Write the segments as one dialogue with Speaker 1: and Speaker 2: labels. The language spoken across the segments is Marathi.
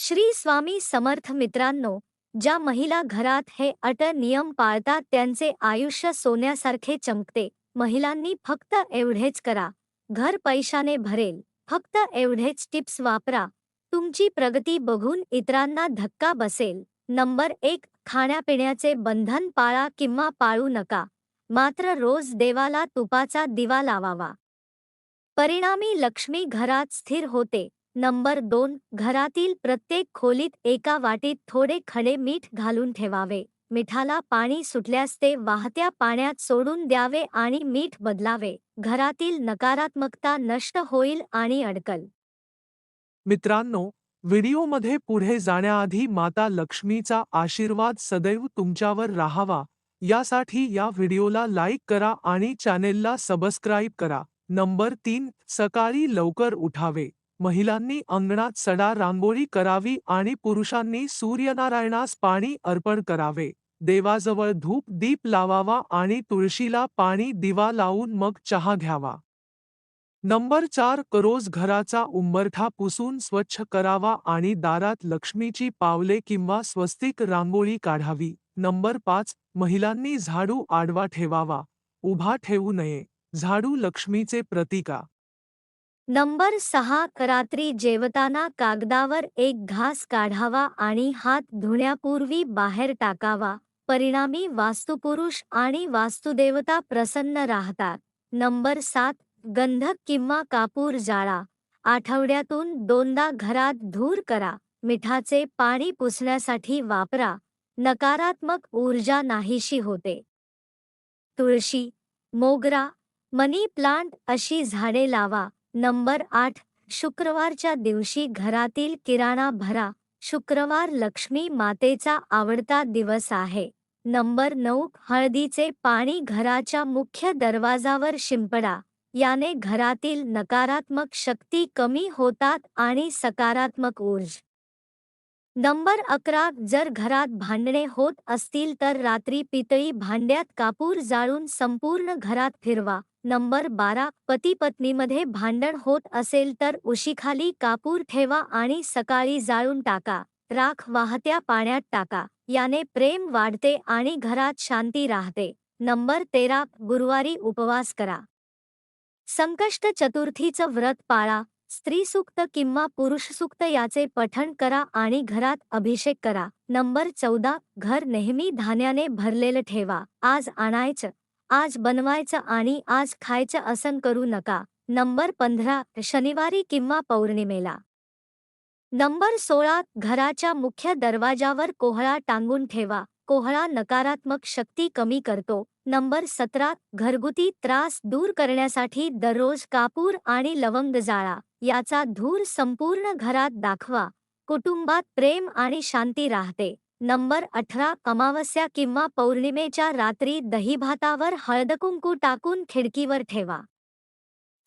Speaker 1: श्री स्वामी समर्थ मित्रांनो ज्या महिला घरात हे अट नियम पाळतात त्यांचे आयुष्य सोन्यासारखे चमकते. महिलांनी फक्त एवढेच करा. घर पैशाने भरेल. फक्त एवढेच टिप्स वापरा. तुमची प्रगती बघून इतरांना धक्का बसेल. नंबर एक खाण्यापिण्याचे बंधन पाळा किंवा पाळू नका. मात्र रोज देवाला तुपाचा दिवा लावावा. परिणामी लक्ष्मी घरात स्थिर होते. नंबर दोन घरातील प्रत्येक खोलीत एका वाटीत थोडे खडे मीठ घालून ठेवावे. मिठाला पाणी सुटल्यास ते वाहत्या पाण्यात सोडून द्यावे आणि मीठ बदलावे. घरातील नकारात्मकता नष्ट होईल आणि अडकल.
Speaker 2: मित्रांनो व्हिडिओमध्ये पुढे जाण्याआधी माता लक्ष्मीचा आशीर्वाद सदैव तुमच्यावर राहावा. यासाठी या व्हिडिओला लाईक करा आणि चॅनेलला सबस्क्राईब करा. नंबर तीन सकाळी लवकर उठावे. महिलांनी अंगणात सडा रांगोळी करावी आणि पुरुषांनी सूर्यनारायणास पाणी अर्पण करावे. देवाजवळ धूप दीप लावावा आणि तुळशीला पाणी दिवा लावून मग चहा घ्यावा. नंबर चार रोज घराचा उंबरठा पुसून स्वच्छ करावा आणि दारात लक्ष्मीची पावले किंवा स्वस्तिक रांगोळी काढावी. नंबर पाच महिलांनी झाडू आडवा ठेवावा. उभा ठेवू नये. झाडू लक्ष्मीचे प्रतीका
Speaker 1: नंबर सहा रात्री जेवताना कागदावर एक घास काढावा आणि हात धुण्यापूर्वी बाहेर टाकावा. परिणामी वास्तुपुरुष आणि वास्तुदेवता प्रसन्न राहतात. नंबर सात गंधक किंवा कापूर जाळा. आठवड्यातून दोनदा घरात धूर करा. मिठाचे पाणी पुसण्यासाठी वापरा. नकारात्मक ऊर्जा नाहीशी होते. तुळशी मोगरा मनी प्लांट अशी झाडे लावा. नंबर आठ शुक्रवारच्या दिवशी घरातील किराणा भरा. शुक्रवार लक्ष्मी मातेचा आवडता दिवस आहे. नंबर नऊ हळदीचे पाणी घराच्या मुख्य दरवाजावर शिंपडा. याने घरातील नकारात्मक शक्ती कमी होतात आणि सकारात्मक ऊर्ज. नंबर अकरा जर घरात भांडणे होत असतील तर रात्री पितळी भांड्यात कापूर जाळून संपूर्ण घरात फिरवा. नंबर बारा पती पत्नीमध्ये भांडण होत असेल तर उशीखाली कापूर ठेवा आणि सकाळी जाळून टाका राख वाहत्या पाण्यात टाका याने प्रेम वाढते आणि घरात शांती राहते. नंबर तेरा गुरुवारी उपवास करा. संकष्ट चतुर्थीचं व्रत पाळा स्त्रीसुक्त किंवा पुरुषसुक्त याचे पठण करा आणि घरात अभिषेक करा. नंबर चौदा घर नेहमी धान्याने भरलेलं ठेवा आज आणायचं. आज बनवायचं आणि आज खायचं असन करू नका. नंबर पंधरा शनिवारी किंवा पौर्णिमेला. नंबर सोळा घराच्या मुख्य दरवाजावर कोहळा टांगून ठेवा. कोहळा नकारात्मक शक्ती कमी करतो. नंबर सतरा घरगुती त्रास दूर करण्यासाठी दररोज कापूर आणि लवंग जाळा. याचा धूर संपूर्ण घरात दाखवा. कुटुंबात प्रेम आणि शांती राहते. नंबर अठरा अमावस्या किंवा पौर्णिमेच्या रात्री दहीभातावर हळदकुंकू टाकून खिडकीवर ठेवा.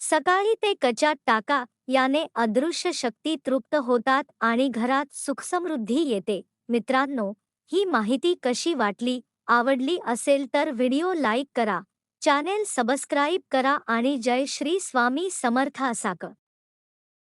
Speaker 1: सकाळी ते कचात टाका याने अदृश्य शक्ती तृप्त होतात आणि घरात सुखसमृद्धी येते. मित्रांनो ही माहिती कशी वाटली आवडली असेल तर व्हिडिओ लाईक करा चॅनेल सबस्क्राईब करा आणि जय श्री स्वामी समर्थ असाक